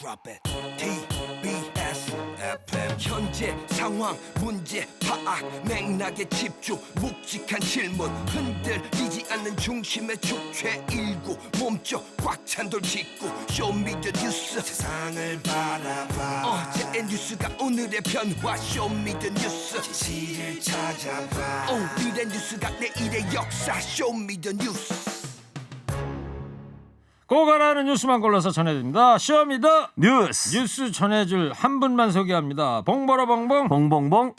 Drop it. TBS FM 현재 상황 문제 파악 맥락에 집중 묵직한 질문. 흔들리지 않는 중심의 축최 일구. 몸쪽 꽉 찬돌 짚고 쇼미더 뉴스. 세상을 바라봐. 어제의 뉴스가 오늘의 변화. 쇼미더 뉴스. 진실을 찾아봐. 오늘의 뉴스가 내일의 역사. 쇼미더 뉴스 꼭 알아는 뉴스만 골라서 전해드립니다. 쇼미더 뉴스 뉴스 전해줄 한 분만 소개합니다. 봉버러 봉봉. 봉봉봉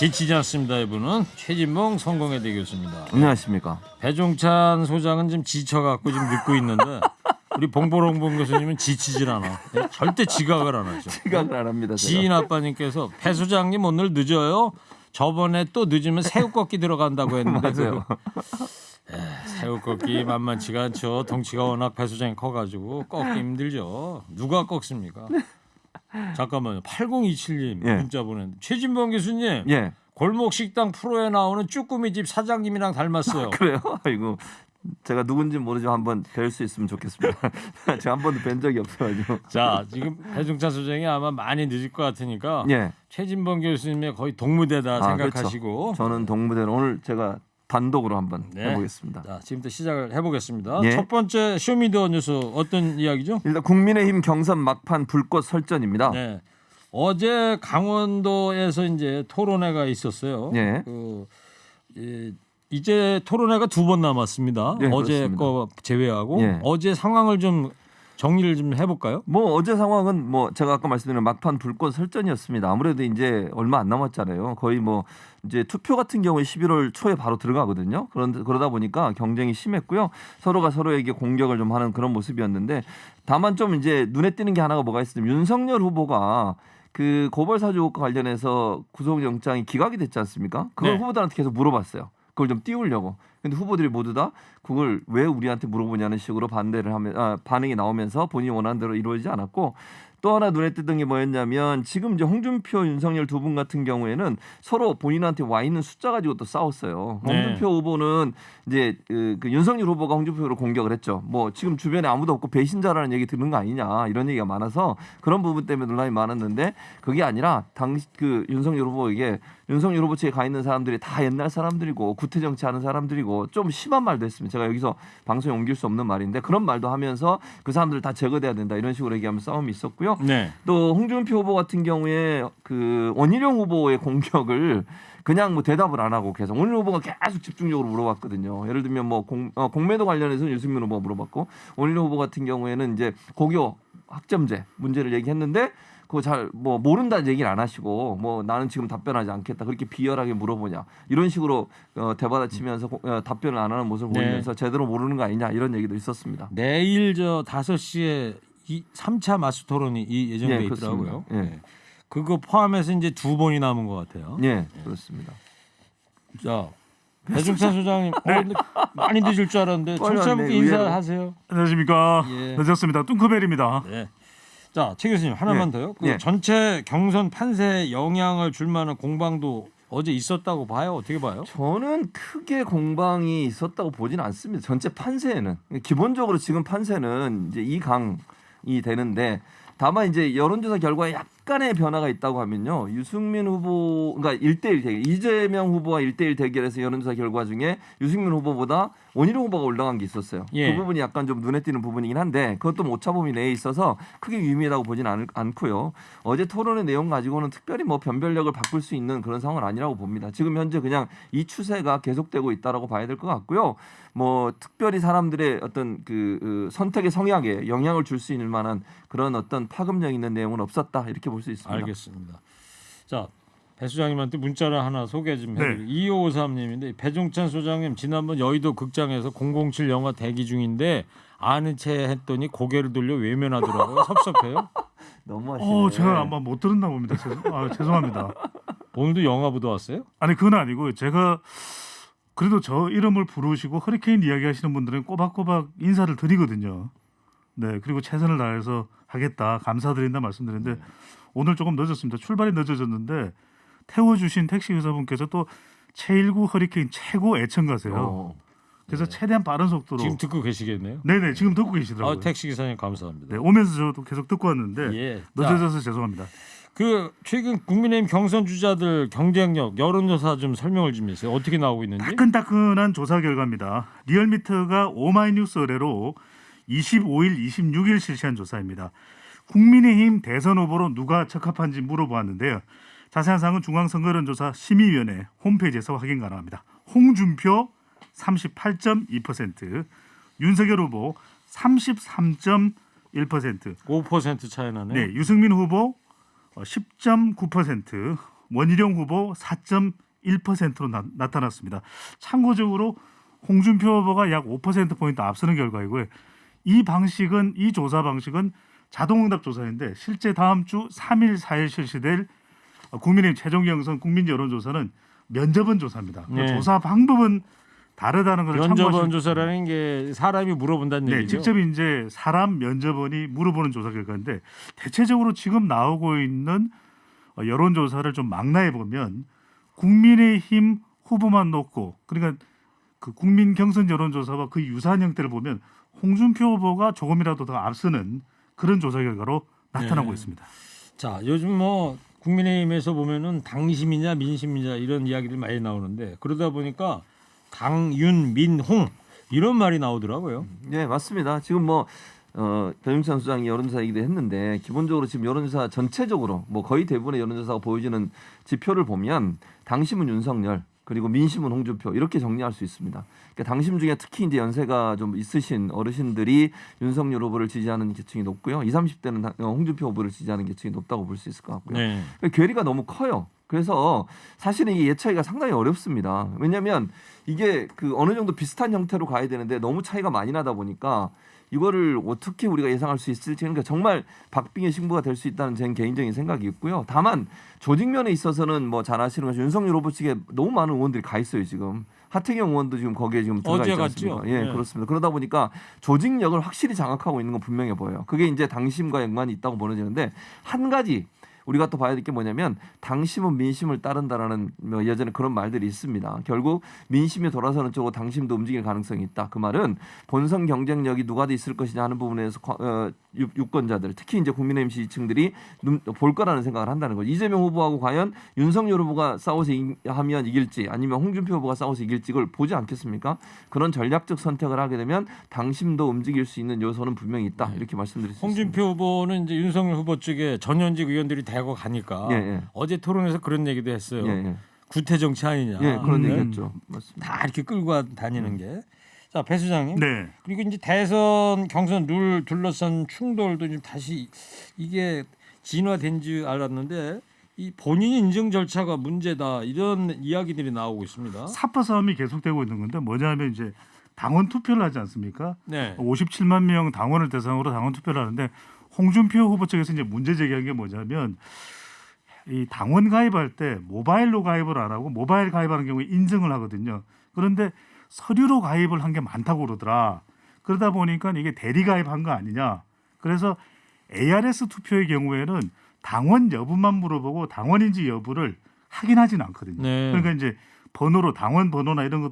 지치지 않습니다. 이분은 최진봉 성공회 대 교수입니다. 안녕하십니까 배종찬 소장은 지금 지쳐갖고 지금 듣고 있는데 우리 봉보롱봉 교수님은 지치질 않아. 예, 절대 지각을 안 하죠. 시간을 안 합니다 제가. 지인 아빠님께서 배 소장님 오늘 늦어요. 저번에 또 늦으면 새우 꺾기 들어간다고 했는데. 에, 새우 꺾기 만만치가 않죠. 덩치가 워낙 배 소장이 커가지고 꺾기 힘들죠. 누가 꺾습니까? 잠깐만요. 8027님 예. 문자 보낸 최진범 교수님 예 골목 식당 프로에 나오는 쭈꾸미 집 사장님이랑 닮았어요. 그래요 아이고 제가 누군지 모르지만 한번 뵐 수 있으면 좋겠습니다 제가 한 번도 뵌 적이 없어가지고 자 지금 배종찬 소장이 아마 많이 늦을 것 같으니까 예 최진범 교수님의 거의 동무대다 아, 생각하시고 저는 동무대는 오늘 제가 단독으로 한번 네. 해보겠습니다 자, 지금부터 시작을 해보겠습니다. 예. 첫 번째 쇼미더 뉴스 어떤 이야기죠? 일단 국민의힘 경선 막판 불꽃 설전입니다 네. 어제 강원도에서 이제 토론회가 있었어요. 예. 그 예, 이제 토론회가 두 번 남았습니다. 예, 어제 그렇습니다. 거 제외하고 예. 어제 상황을 좀 정리를 좀 해볼까요? 뭐 어제 상황은 뭐 제가 아까 말씀드린 막판 불꽃 설전이었습니다. 아무래도 이제 얼마 안 남았잖아요. 거의 뭐 이제 투표 같은 경우에 11월 초에 바로 들어가거든요. 그런 그러다 보니까 경쟁이 심했고요. 서로가 서로에게 공격을 좀 하는 그런 모습이었는데 다만 좀 이제 눈에 띄는 게 하나가 뭐가 있으면 윤석열 후보가 그 고발 사주 관련해서 구속영장이 기각이 됐지 않습니까? 그걸 네. 후보들한테 계속 물어봤어요. 그걸 좀 띄우려고. 근데 후보들이 모두 다 그걸 왜 우리한테 물어보냐는 식으로 반대를 하면 아, 반응이 나오면서 본인이 원하는 대로 이루어지지 않았고 또 하나 눈에 띄던 게 뭐였냐면 지금 이제 홍준표, 윤석열 두 분 같은 경우에는 서로 본인한테 와 있는 숫자 가지고 또 싸웠어요. 네. 홍준표 후보는 이제 그, 그 윤석열 후보가 홍준표를 공격을 했죠. 뭐 지금 주변에 아무도 없고 배신자라는 얘기 듣는 거 아니냐 이런 얘기가 많아서 그런 부분 때문에 논란이 많았는데 그게 아니라 당시 그 윤석열 후보에게 윤석열 후보 측에 가 있는 사람들이 다 옛날 사람들이고 구태 정치하는 사람들이고 좀 심한 말도 했습니다. 제가 여기서 방송에 옮길 수 없는 말인데 그런 말도 하면서 그 사람들 다 제거돼야 된다 이런 식으로 얘기하면서 싸움이 있었고요. 네. 또 홍준표 후보 같은 경우에 그 원희룡 후보의 공격을 그냥 뭐 대답을 안 하고 계속 원희룡 후보가 계속 집중적으로 물어봤거든요. 예를 들면 뭐 공, 어, 공매도 관련해서 유승민 후보가 물어봤고 원희룡 후보 같은 경우에는 이제 고교 학점제 문제를 얘기했는데 그거 잘 뭐 모른다는 얘기를 안 하시고 뭐 나는 지금 답변하지 않겠다 그렇게 비열하게 물어보냐 이런 식으로 어, 대받아치면서 고- 어, 답변을 안 하는 모습을 네. 보이면서 제대로 모르는 거 아니냐 이런 얘기도 있었습니다. 내일 저 5시에 이 3차 마스 토론이 이 예정돼 예, 있더라고요. 예. 네. 그거 포함해서 이제 두 번이 남은 것 같아요. 예, 그렇습니다. 자, 배종찬 소장님, 어, 많이 늦을 줄 알았는데 청취자분께. 인사하세요. 안녕하십니까. 예. 늦었습니다. 뚱커벨입니다. 네. 자, 최 교수님 하나만 예. 더요. 그 예. 전체 경선 판세에 영향을 줄 만한 공방도 어제 있었다고 봐요. 어떻게 봐요? 저는 크게 공방이 있었다고 보지는 않습니다. 전체 판세에는 기본적으로 지금 판세는 이제 이 강이 되는데 다만 이제 여론조사 결과에 약간의 변화가 있다고 하면요. 유승민 후보 그러니까 1대1 대결 이재명 후보와 1대1 대결에서 여론조사 결과 중에 유승민 후보보다 원희룡 후보가 올라간 게 있었어요. 예. 그 부분이 약간 좀 눈에 띄는 부분이긴 한데 그것도 뭐 오차범위 내에 있어서 크게 유의미하다고 보지는 않, 않고요. 어제 토론의 내용 가지고는 특별히 뭐 변별력을 바꿀 수 있는 그런 상황은 아니라고 봅니다. 지금 현재 그냥 이 추세가 계속되고 있다라고 봐야 될 것 같고요. 뭐 특별히 사람들의 어떤 그, 그 선택의 성향에 영향을 줄 수 있는 만한 그런 어떤 파급력 있는 내용은 없었다 이렇게 볼 수 있습니다. 알겠습니다. 자, 배 소장님한테 문자를 하나 소개 좀 해드릴게요. 네. 2553님인데 배종찬 소장님 지난번 여의도 극장에서 007 영화 대기 중인데 아는 채 했더니 고개를 돌려 외면하더라고요. 섭섭해요. 너무 하시네. 어, 제가 아마 못 들었나 봅니다. 죄송, 아, 죄송합니다. 오늘도 영화 보도 왔어요? 아니 그건 아니고 제가 그래도 저 이름을 부르시고 허리케인 이야기하시는 분들은 꼬박꼬박 인사를 드리거든요. 네, 그리고 최선을 다해서 하겠다, 감사드린다 말씀드리는데 오늘 조금 늦었습니다. 출발이 늦어졌는데 태워주신 택시 기사분께서 또 최일구 허리케인 최고 애청가세요. 어. 그래서 최대한 빠른 속도로 지금 듣고 계시겠네요. 네네 지금 듣고 계시더라고요. 아, 택시 기사님 감사합니다. 네, 오면서 저도 계속 듣고 왔는데 예. 자, 늦어져서 죄송합니다. 그 최근 국민의힘 경선 주자들 경쟁력 여론조사 좀 설명을 좀 해주세요. 어떻게 나오고 있는지. 따끈따끈한 조사 결과입니다. 리얼미터가 오마이뉴스 의뢰로 25일, 26일 실시한 조사입니다. 국민의힘 대선 후보로 누가 적합한지 물어보았는데요. 자세한 사항은 중앙선거여론조사 심의위원회 홈페이지에서 확인 가능합니다. 홍준표 38.2%, 윤석열 후보 33.1%, 5% 차이 나네요. 네, 유승민 후보 어, 10.9%, 원희룡 후보 4.1%로 나, 나타났습니다. 참고적으로 홍준표 후보가 약 5% 포인트 앞서는 결과이고요. 이 방식은 이 조사 방식은 자동응답 조사인데 실제 다음 주 3일, 4일 실시될 어, 국민의힘 최종 경선 국민 여론조사는 면접은 조사입니다. 그 네. 조사 방법은 다르다는 것을 면접원 조사라는 게 사람이 물어본다는 네, 얘기죠. 직접 이제 사람 면접원이 물어보는 조사 결과인데 대체적으로 지금 나오고 있는 어, 여론 조사를 좀 망라해 보면 국민의힘 후보만 놓고 그러니까 그 국민 경선 여론 조사와 그 유사한 형태를 보면 홍준표 후보가 조금이라도 더 앞서는 그런 조사 결과로 나타나고 네. 있습니다. 자, 요즘 뭐 국민의힘에서 보면은 당심이냐 민심이냐 이런 이야기들 많이 나오는데 그러다 보니까 당윤 민홍 이런 말이 나오더라고요. 네 맞습니다. 지금 뭐 어, 변영찬 수장이 여론조사 얘기도 했는데 기본적으로 지금 여론조사 전체적으로 뭐 거의 대부분의 여론조사가 보여주는 지표를 보면 당심은 윤석열 그리고 민심은 홍준표 이렇게 정리할 수 있습니다. 그러니까 당심 중에 특히 이제 연세가 좀 있으신 어르신들이 윤석열 후보를 지지하는 계층이 높고요. 20, 30대는 홍준표 후보를 지지하는 계층이 높다고 볼 수 있을 것 같고요. 네. 그러니까 괴리가 너무 커요. 그래서 사실은 이게 예차이가 상당히 어렵습니다. 왜냐하면 이게 그 어느 정도 비슷한 형태로 가야 되는데 너무 차이가 많이 나다 보니까 이거를 어떻게 우리가 예상할 수 있을지 그러니까 정말 박빙의 승부가 될 수 있다는 제 개인적인 생각이 있고요. 다만 조직 면에 있어서는 뭐 잘 아시는 것처럼 윤석열 후보 측에 너무 많은 의원들이 가 있어요 지금. 하태경 의원도 지금 거기에 지금 들어가 있지 갔죠? 않습니까? 예, 네. 그렇습니다. 그러다 보니까 조직력을 확실히 장악하고 있는 건 분명해 보여요. 그게 이제 당심과 연관이 있다고 보여지는데 한 가지 우리가 또 봐야 될 게 뭐냐면 당심은 민심을 따른다라는 뭐 예전에 그런 말들이 있습니다. 결국 민심이 돌아서는 쪽으로 당심도 움직일 가능성이 있다. 그 말은 본선 경쟁력이 누가 돼 있을 것이냐 하는 부분에서 거- 어, 유- 유권자들 특히 이제 국민의힘 지지층들이 눈- 볼 거라는 생각을 한다는 거죠. 이재명 후보하고 과연 윤석열 후보가 싸워서 이- 하면 이길지 아니면 홍준표 후보가 싸워서 이길지 이걸 보지 않겠습니까? 그런 전략적 선택을 하게 되면 당심도 움직일 수 있는 요소는 분명히 있다. 이렇게 말씀드릴 수 있습니다. 홍준표 후보는 이제 윤석열 후보 쪽에 전현직 의원들이 대거 가니까 예, 예. 어제 토론에서 그런 얘기도 했어요. 예, 예. 구태 정치 아니냐. 예, 그런 네. 얘기했죠. 맞습니다. 다 이렇게 끌고 다니는 게. 자, 배 수장님. 네. 그리고 이제 대선 경선 룰 둘러싼 충돌도 좀 다시 이게 진화된 줄 알았는데 이 본인 인증 절차가 문제다 이런 이야기들이 나오고 있습니다. 사퍼 싸움이 계속되고 있는 건데 뭐냐면 이제 당원 투표를 하지 않습니까? 네. 57만 명 당원을 대상으로 당원 투표를 하는데 홍준표 후보 측에서 이제 문제 제기한 게 뭐냐면 이 당원 가입할 때 모바일로 가입을 안 하고 모바일 가입하는 경우에 인증을 하거든요. 그런데 서류로 가입을 한 게 많다고 그러더라. 그러다 보니까 이게 대리 가입한 거 아니냐. 그래서 ARS 투표의 경우에는 당원 여부만 물어보고 당원인지 여부를 확인하지는 않거든요. 네. 그러니까 이제 번호로 당원 번호나 이런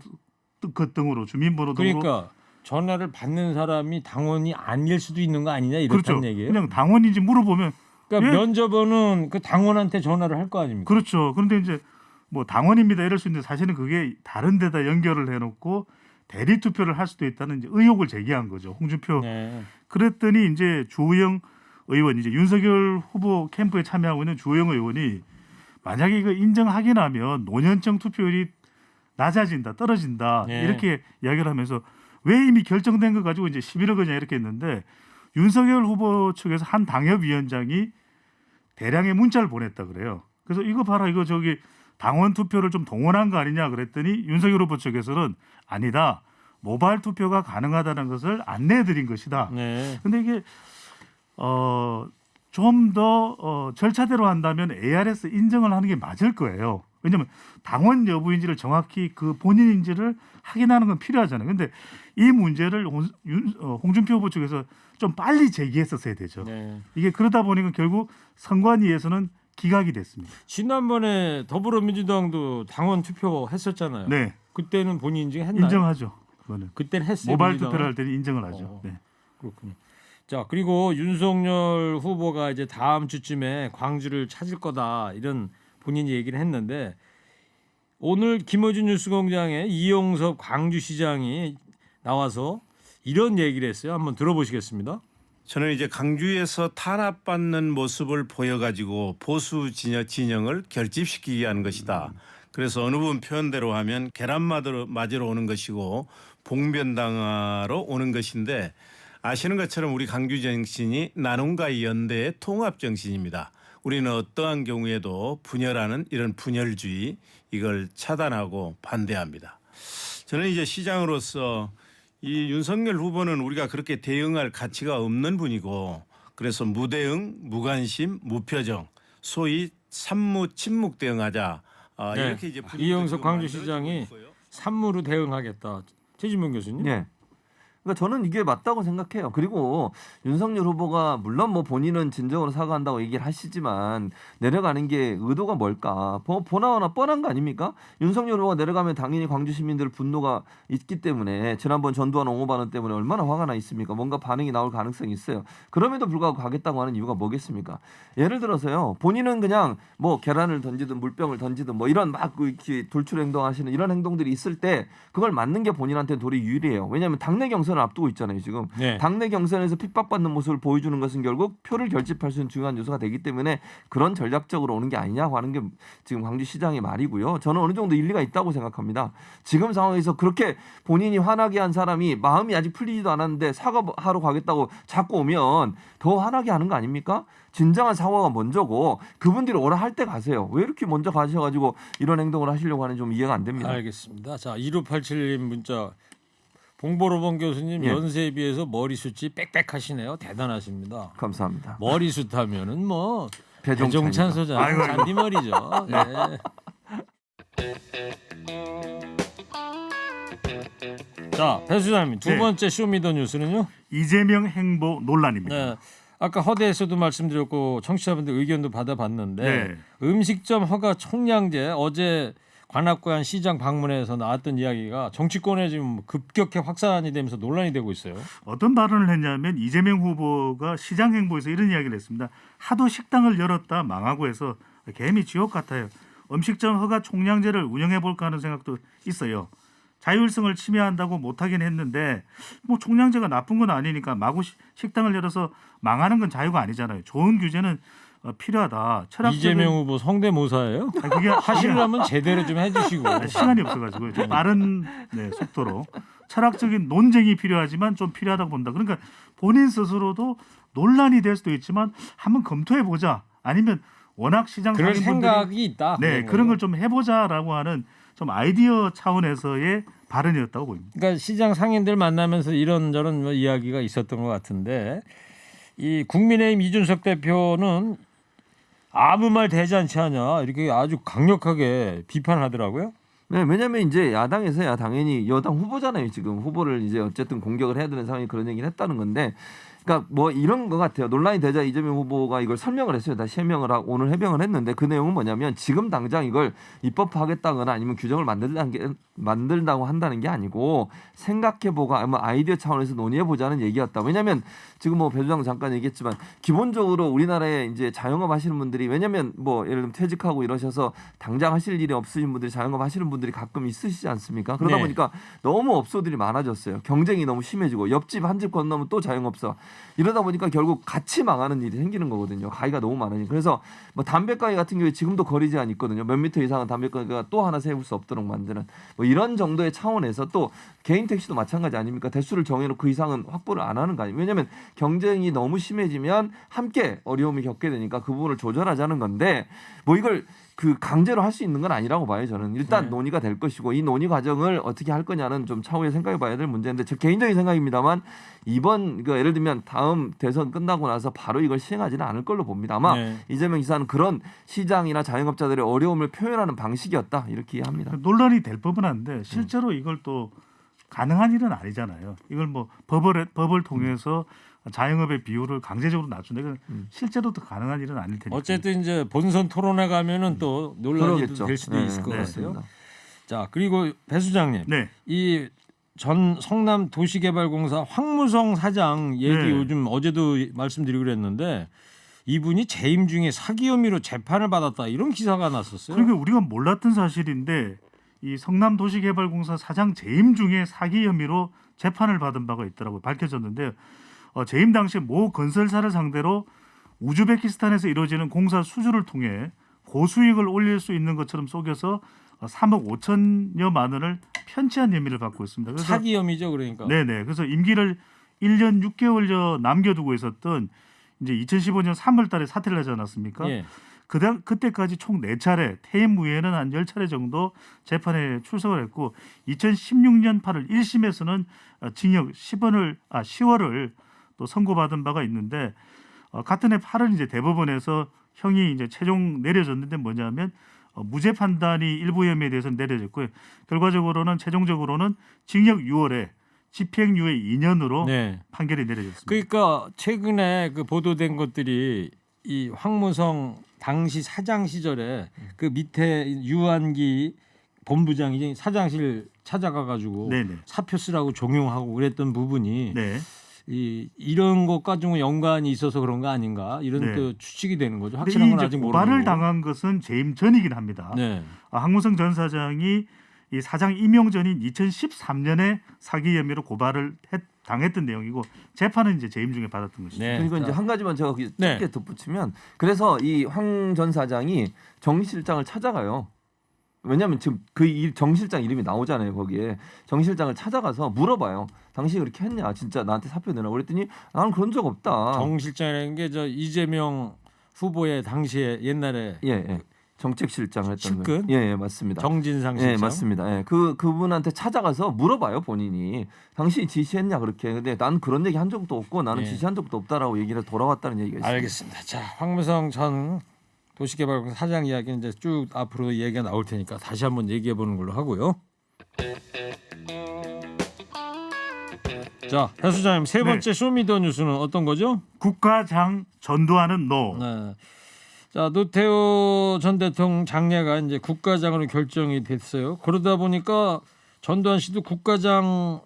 것그 등으로 주민번호 등으로 그러니까 전화를 받는 사람이 당원이 아닐 수도 있는 거 아니냐 그렇죠. 이렇다는 얘기예요. 그냥 당원인지 물어보면 그러니까 예. 면접원은 그 당원한테 전화를 할 거 아닙니까? 그렇죠. 그런데 이제 뭐 당원입니다 이럴 수 있는데 사실은 그게 다른 데다 연결을 해놓고 대리 투표를 할 수도 있다는 이제 의혹을 제기한 거죠. 홍준표. 네. 그랬더니 이제 주호영 의원 이제 윤석열 후보 캠프에 참여하고 있는 주호영 의원이 만약에 이거 인정하게 나면 노년층 투표율이 낮아진다, 떨어진다 네. 이렇게 이야기를 하면서 왜 이미 결정된 거 가지고 이제 11억 원이냐 이렇게 했는데 윤석열 후보 측에서 한 당협위원장이 대량의 문자를 보냈다 그래요. 그래서 이거 봐라 이거 저기 당원 투표를 좀 동원한 거 아니냐 그랬더니 윤석열 후보 측에서는 아니다. 모바일 투표가 가능하다는 것을 안내해 드린 것이다. 네. 근데 이게 어 좀더 어, 절차대로 한다면 ARS 인정을 하는 게 맞을 거예요. 왜냐하면 당원 여부인지를 정확히 그 본인인지를 확인하는 건 필요하잖아요. 근데 이 문제를 홍, 어, 홍준표 후보 측에서 좀 빨리 제기했었어야 되죠. 네. 이게 그러다 보니까 결국 선관위에서는 기각이 됐습니다. 지난번에 더불어민주당도 당원 투표 했었잖아요. 네, 그때는 본인 인증했나요? 인정하죠. 그거는 그때는 했어요. 모바일 민주당은. 투표를 할 때는 인정을 하죠. 어. 네. 그렇군요. 자 그리고 윤석열 후보가 이제 다음 주쯤에 광주를 찾을 거다 이런 본인이 얘기를 했는데 오늘 김어준 뉴스공장에 이용섭 광주시장이 나와서 이런 얘기를 했어요. 한번 들어보시겠습니다. 저는 이제 강주에서 탄압받는 모습을 보여가지고 보수 진영, 진영을 결집시키기 위한 것이다. 그래서 어느 분 표현대로 하면 계란 맞으러 오는 것이고 봉변당하러 오는 것인데 아시는 것처럼 우리 강주 정신이 나눔과 연대의 통합 정신입니다. 우리는 어떠한 경우에도 분열하는 이런 분열주의 이걸 차단하고 반대합니다. 저는 이제 시장으로서 이 윤석열 후보는 우리가 그렇게 대응할 가치가 없는 분이고 그래서 무대응, 무관심, 무표정, 소위 산무 침묵 대응하자 아, 네. 이렇게 이제 지금 광주시장이. 산무로 대응하겠다. 최진봉 교수님. 예. 그러니까 저는 이게 맞다고 생각해요. 그리고 윤석열 후보가 물론 뭐 본인은 진정으로 사과한다고 얘기를 하시지만 내려가는 게 의도가 뭘까? 보, 보나마나 뻔한 거 아닙니까? 윤석열 후보가 내려가면 당연히 광주 시민들 분노가 있기 때문에 지난번 전두환 옹호 발언 때문에 얼마나 화가 나 있습니까? 뭔가 반응이 나올 가능성이 있어요. 그럼에도 불구하고 가겠다고 하는 이유가 뭐겠습니까? 예를 들어서요. 본인은 그냥 뭐 계란을 던지든 물병을 던지든 뭐 이런 막 이렇게 돌출 행동하시는 이런 행동들이 있을 때 그걸 맞는 게 본인한테 도리 유리해요. 왜냐하면 당내 경선 을 앞두고 있잖아요. 지금 네. 당내 경선에서 핍박받는 모습을 보여주는 것은 결국 표를 결집할 수 있는 중요한 요소가 되기 때문에 그런 전략적으로 오는 게 아니냐고 하는 게 지금 광주시장의 말이고요. 저는 어느 정도 일리가 있다고 생각합니다. 지금 상황에서 그렇게 본인이 화나게 한 사람이 마음이 아직 풀리지도 않았는데 사과하러 가겠다고 자꾸 오면 더 화나게 하는 거 아닙니까? 진정한 사과가 먼저고 그분들이 오라 할 때 가세요. 왜 이렇게 먼저 가셔가지고 이런 행동을 하시려고 하는 좀 이해가 안 됩니다. 알겠습니다. 자 1587님 문자 봉보로본 교수님 예. 연세에 비해서 머리숱이 빽빽하시네요. 대단하십니다. 감사합니다. 머리숱 하면은 뭐. 배종찬 소장. 잔디머리죠. 네. 자, 배 수장님 두 네. 번째 쇼미더뉴스는요. 이재명 행보 논란입니다. 네. 아까 허대에서도 말씀드렸고 청취자분들 의견도 받아봤는데 네. 음식점 허가 총량제 어제 관악구안 시장 방문에서 나왔던 이야기가 정치권에 지금 급격히 확산이 되면서 논란이 되고 있어요. 어떤 발언을 했냐면 이재명 후보가 시장 행보에서 이런 이야기를 했습니다. 하도 식당을 열었다 망하고 해서 개미 지옥 같아요. 음식점 허가 총량제를 운영해 볼까 하는 생각도 있어요. 자율성을 침해한다고 못하긴 했는데 뭐 총량제가 나쁜 건 아니니까 마구 시- 식당을 열어서 망하는 건 자유가 아니잖아요. 좋은 규제는 어, 필요하다. 철학적인 이재명 후보 성대모사예요. 아니, 그게 하시려면 제대로 좀 해주시고. 시간이 없어가지고 좀 빠른 네, 속도로 철학적인 논쟁이 필요하지만 좀 필요하다고 본다. 그러니까 본인 스스로도 논란이 될 수도 있지만 한번 검토해 보자. 아니면 워낙 시장 상인분들이 생각이 있다. 네 그런 걸 좀 해보자라고 하는 좀 아이디어 차원에서의 발언이었다고 보입니다. 그러니까 시장 상인들 만나면서 이런저런 뭐 이야기가 있었던 것 같은데 이 국민의힘 이준석 대표는 아무 말 되지 않지 않냐 이렇게 아주 강력하게 비판하더라고요. 네, 왜냐면 이제 야당에서야 당연히 여당 후보잖아요. 지금 후보를 이제 어쨌든 공격을 해야 되는 상황이 그런 얘기를 했다는 건데, 그러니까 뭐 이런 것 같아요. 논란이 되자 이재명 후보가 이걸 설명을 했어요. 다시 해명을 하고 오늘 해명을 했는데 그 내용은 뭐냐면 지금 당장 이걸 입법하겠다거나 아니면 규정을 만들다는 게 만들다고 한다는 게 아니고 생각해보고 아마 아이디어 차원에서 논의해보자는 얘기였다. 왜냐하면 지금 뭐 배주장 잠깐 얘기했지만 기본적으로 우리나라에 이제 자영업 하시는 분들이 왜냐하면 뭐 예를 들면 퇴직하고 이러셔서 당장 하실 일이 없으신 분들이 자영업 하시는 분들이 가끔 있으시지 않습니까? 그러다 네. 보니까 너무 업소들이 많아졌어요. 경쟁이 너무 심해지고 옆집 한 집 건너면 또 자영업소 이러다 보니까 결국 같이 망하는 일이 생기는 거거든요. 가위가 너무 많으니 그래서 뭐 담배 가위 같은 경우에 지금도 거리 제한 있거든요. 몇 미터 이상은 담배 가위가 또 하나 세울 수 없도록 만드는 뭐 이런 정도의 차원에서 또 개인 택시도 마찬가지 아닙니까? 대수를 정해놓고 그 이상은 확보를 안 하는 거 아니에요? 왜냐하면 경쟁이 너무 심해지면 함께 어려움을 겪게 되니까 그 부분을 조절하자는 건데 뭐 이걸 그 강제로 할 수 있는 건 아니라고 봐요 저는 일단 네. 논의가 될 것이고 이 논의 과정을 어떻게 할 거냐는 좀 차후에 생각해 봐야 될 문제인데 저 개인적인 생각입니다만 이번 그 예를 들면 다음 대선 끝나고 나서 바로 이걸 시행하지는 않을 걸로 봅니다 아마 네. 이재명 지사는 그런 시장이나 자영업자들의 어려움을 표현하는 방식이었다 이렇게 이해합니다 논란이 될 법은 한데 실제로 이걸 또 가능한 일은 아니잖아요. 이걸 뭐 법을 법을 통해서 자영업의 비율을 강제적으로 낮춘다. 이건 음. 실제로도 가능한 일은 아닐 테니까. 어쨌든 이제 본선 토론회 가면은 또 논란이 그러겠죠 될 수도 네, 있을 것 네, 같아요. 자 그리고 배 수장님 네. 이 전 성남 도시개발공사 황무성 사장 얘기 네. 요즘 어제도 말씀드리고 그랬는데 이분이 재임 중에 사기 혐의로 재판을 받았다 이런 기사가 났었어요. 그러니까 우리가 몰랐던 사실인데 이 성남도시개발공사 사장 재임 중에 사기 혐의로 재판을 받은 바가 있더라고요. 밝혀졌는데 어, 재임 당시 모 건설사를 상대로 우즈베키스탄에서 이루어지는 공사 수주를 통해 고수익을 올릴 수 있는 것처럼 속여서 어, 3억 5천여만 원을 편취한 혐의를 받고 있습니다. 그래서 사기 혐의죠, 그러니까. 네 네. 그래서 임기를 1년 6개월여 남겨두고 있었던 이제 2015년 3월달에 사퇴를 하지 않았습니까? 예. 그다 그때까지 총 4차례 퇴임 후에는 한 10차례 정도 재판에 출석을 했고 2016년 8월 1심에서는 어, 징역 10원을 아 10월을 또 선고받은 바가 있는데 어, 같은 해 8월 이제 대법원에서 형이 이제 최종 내려졌는데 뭐냐면 어, 무죄 판단이 일부 혐의에 대해서 내려졌고요. 결과적으로는 최종적으로는 징역 6월에 집행유예 2년으로 네. 판결이 내려졌습니다. 그러니까 최근에 그 보도된 것들이 이 황무성 당시 사장 시절에 그 밑에 유한기 본부장이 사장실 찾아가 가지고 네네. 사표 쓰라고 종용하고 그랬던 부분이 네. 이 이런 것과 좀 연관이 있어서 그런 거 아닌가 이런 네. 또 추측이 되는 거죠. 확실한 이건 아직 고발을 모르고. 당한 것은 재임 전이긴 합니다. 네. 아, 황무성 전 사장이 이 사장 임용 전인 2013년에 사기 혐의로 고발을 했, 당했던 내용이고 재판은 이제 재임 중에 받았던 것이죠. 네. 그리고 이제 자, 한 가지만 제가 거기 네. 짧게 덧붙이면 그래서 이 황 전 사장이 정 실장을 찾아가요. 왜냐하면 지금 그정 실장 이름이 나오잖아요 거기에 정 실장을 찾아가서 물어봐요. 당신이 그렇게 했냐? 진짜 나한테 사표 내라. 그랬더니 나는 그런 적 없다. 정 실장이라는 게 저 이재명 후보의 당시에 옛날에 예, 예. 정책실장을 했던? 거예요. 예, 예, 맞습니다. 정진상 실장. 예, 맞습니다. 예. 그 그분한테 찾아가서 물어봐요, 본인이. 당신이 지시했냐 그렇게. 근데 난 그런 얘기 한 적도 없고 나는 예. 지시한 적도 없다라고 얘기를 해서 돌아왔다는 얘기가 있습니다. 알겠습니다. 자, 황무성 전 도시개발공사 사장 이야기는 이제 쭉 앞으로 얘기가 나올 테니까 다시 한번 얘기해 보는 걸로 하고요. 자, 해 수장님 세 번째 쇼미더 뉴스는 어떤 거죠? 국가장 전두환은 노. 네. 자, 노태우 전 대통령 장례가 이제 국가장으로 결정이 됐어요. 그러다 보니까 전두환 씨도 국가장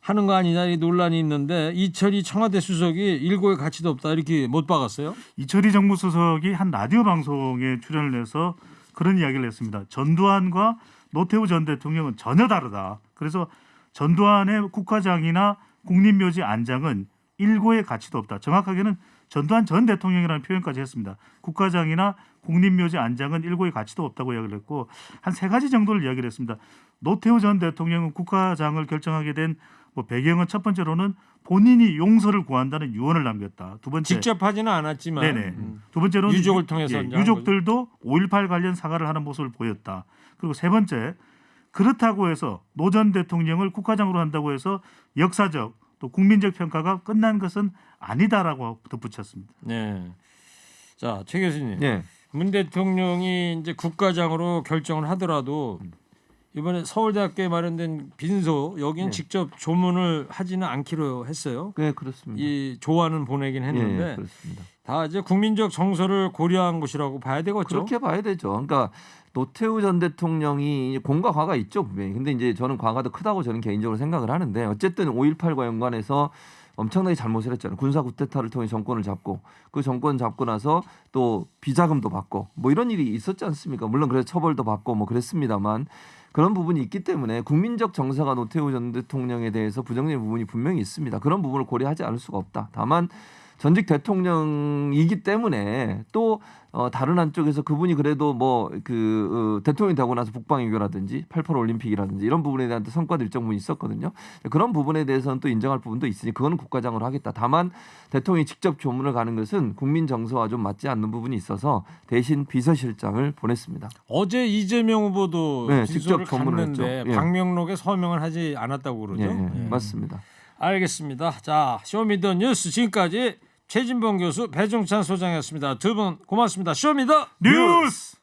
하는 거 아니냐 이 논란이 있는데 이철이 청와대 수석이 일고의 가치도 없다 이렇게 못 박았어요. 이철희 정무수석이 한 라디오 방송에 출연을 해서 그런 이야기를 했습니다. 전두환과 노태우 전 대통령은 전혀 다르다. 그래서 전두환의 국가장이나 국립묘지 안장은 일고의 가치도 없다. 정확하게는 전두환 전 대통령이라는 표현까지 했습니다. 국가장이나 국립묘지 안장은 일고의 가치도 없다고 이야기를 했고 한 세 가지 정도를 이야기를 했습니다. 노태우 전 대통령은 국가장을 결정하게 된 뭐 배경은 첫 번째로는 본인이 용서를 구한다는 유언을 남겼다. 두 번째 직접 하지는 않았지만 네네. 음. 두 번째로는 유족을 유- 통해서 예, 유족들도 5.18 관련 사과를 하는 모습을 보였다. 그리고 세 번째 그렇다고 해서 노 전 대통령을 국가장으로 한다고 해서 역사적 또 국민적 평가가 끝난 것은 아니다라고 덧붙였습니다. 네. 자, 최 교수님. 예. 문 대통령이 이제 국가장으로 결정을 하더라도 이번에 서울대학교에 마련된 빈소 여기는 네. 직접 조문을 하지는 않기로 했어요. 네, 그렇습니다. 이 조안은 보내긴 예, 했는데 예, 그렇습니다. 다 이제 국민적 정서를 고려한 것이라고 봐야 되겠죠. 그렇게 봐야 되죠. 그러니까 노태우 전 대통령이 공과 과가 있죠, 분명히. 근데 이제 저는 과가 더 크다고 저는 개인적으로 생각을 하는데 어쨌든 5.18과 연관해서 엄청나게 잘못을 했잖아요. 군사 쿠데타를 통해 정권을 잡고 그 정권 잡고 나서 또 비자금도 받고 뭐 이런 일이 있었지 않습니까? 물론 그래서 처벌도 받고 뭐 그랬습니다만 그런 부분이 있기 때문에 국민적 정서가 노태우 전 대통령에 대해서 부정적인 부분이 분명히 있습니다. 그런 부분을 고려하지 않을 수가 없다. 다만 전직 대통령이기 때문에 또 어, 다른 한쪽에서 그분이 그래도 뭐그 어, 대통령이 되고 나서 북방외교라든지 88 올림픽이라든지 이런 부분에 대한 또 성과도 일정 부분 있었거든요. 그런 부분에 대해서는 또 인정할 부분도 있으니 그거는 국가장으로 하겠다. 다만 대통령이 직접 조문을 가는 것은 국민 정서와 좀 맞지 않는 부분이 있어서 대신 비서실장을 보냈습니다. 어제 이재명 후보도 네, 직접 조문을 했죠. 예. 방명록에 서명을 하지 않았다고 그러죠. 예, 예, 예. 맞습니다. 알겠습니다. 자, 쇼미더 뉴스 지금까지 최진봉 교수, 배종찬 소장이었습니다. 두 분 고맙습니다. 쇼미더 뉴스